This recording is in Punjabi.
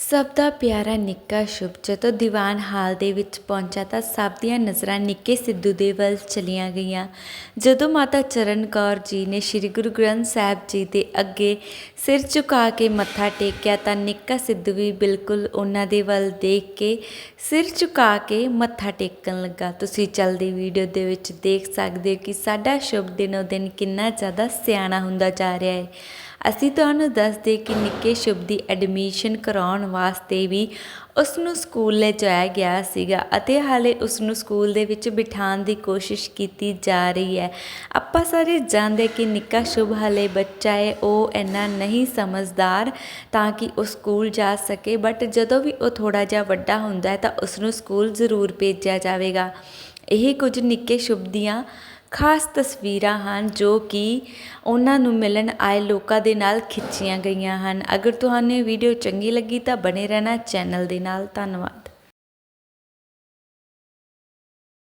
ਸਭ ਦਾ ਪਿਆਰਾ ਨਿੱਕਾ ਸ਼ੁਭ। ਜਦੋਂ ਦੀਵਾਨ ਹਾਲ ਦੇ ਵਿੱਚ ਪਹੁੰਚਾ ਤਾਂ ਸਭ ਦੀਆਂ ਨਜ਼ਰਾਂ ਨਿੱਕੇ ਸਿੱਧੂ ਦੇ ਵੱਲ ਚਲੀਆਂ ਗਈਆਂ। ਜਦੋਂ ਮਾਤਾ ਚਰਨ ਕੌਰ ਜੀ ਨੇ ਸ੍ਰੀ ਗੁਰੂ ਗ੍ਰੰਥ ਸਾਹਿਬ ਜੀ ਦੇ ਅੱਗੇ ਸਿਰ ਝੁਕਾ ਕੇ ਮੱਥਾ ਟੇਕਿਆ ਤਾਂ ਨਿੱਕਾ ਸਿੱਧੂ ਵੀ ਬਿਲਕੁਲ ਉਹਨਾਂ ਦੇ ਵੱਲ ਦੇਖ ਕੇ ਸਿਰ ਝੁਕਾ ਕੇ ਮੱਥਾ ਟੇਕਣ ਲੱਗਾ। ਤੁਸੀਂ ਚੱਲਦੀ ਵੀਡੀਓ ਦੇ ਵਿੱਚ ਦੇਖ ਸਕਦੇ ਹੋ ਕਿ ਸਾਡਾ ਸ਼ੁਭ ਦਿਨੋ ਦਿਨ ਕਿੰਨਾ ਜ਼ਿਆਦਾ ਸਿਆਣਾ ਹੁੰਦਾ ਜਾ ਰਿਹਾ ਹੈ। ਅਸੀਂ ਤੁਹਾਨੂੰ ਦੱਸਦੇ ਕਿ ਨਿੱਕੇ ਸ਼ੁਭ ਦੀ ਐਡਮਿਸ਼ਨ ਕਰਾਉਣ ਵਾਸਤੇ ਵੀ ਉਸ ਨੂੰ ਸਕੂਲ ਲੈ ਜਾਇਆ ਗਿਆ ਸੀਗਾ ਅਤੇ ਹਾਲੇ ਉਸ ਨੂੰ ਸਕੂਲ ਦੇ ਵਿੱਚ ਬਿਠਾਉਣ ਦੀ ਕੋਸ਼ਿਸ਼ ਕੀਤੀ ਜਾ ਰਹੀ ਹੈ। ਆਪਾਂ ਸਾਰੇ ਜਾਣਦੇ ਕਿ ਨਿੱਕਾ ਸ਼ੁਭ ਹਾਲੇ ਬੱਚਾ ਹੈ, ਉਹ ਇੰਨਾ ਨਹੀਂ ਸਮਝਦਾਰ ਤਾਂ ਕਿ ਉਹ ਸਕੂਲ ਜਾ ਸਕੇ ਬਟ ਜਦੋਂ ਵੀ ਉਹ ਥੋੜਾ ਜਿਹਾ ਵੱਡਾ ਹੁੰਦਾ ਹੈ ਤਾਂ ਉਸ ਨੂੰ ਸਕੂਲ ਜ਼ਰੂਰ ਭੇਜਿਆ ਜਾਵੇਗਾ। ਇਹ ਕੁਝ ਨਿੱਕੇ ਸ਼ੁਭ ਦੀਆਂ ਖਾਸ ਤਸਵੀਰਾਂ ਹਨ ਜੋ ਕਿ ਉਹਨਾਂ ਨੂੰ ਮਿਲਣ ਆਏ ਲੋਕਾਂ ਦੇ ਨਾਲ ਖਿੱਚੀਆਂ ਗਈਆਂ ਹਨ। ਅਗਰ ਤੁਹਾਨੂੰ ਇਹ ਵੀਡੀਓ ਚੰਗੀ ਲੱਗੀ ਤਾਂ ਬਣੇ ਰਹਿਣਾ ਚੈਨਲ ਦੇ ਨਾਲ। ਧੰਨਵਾਦ।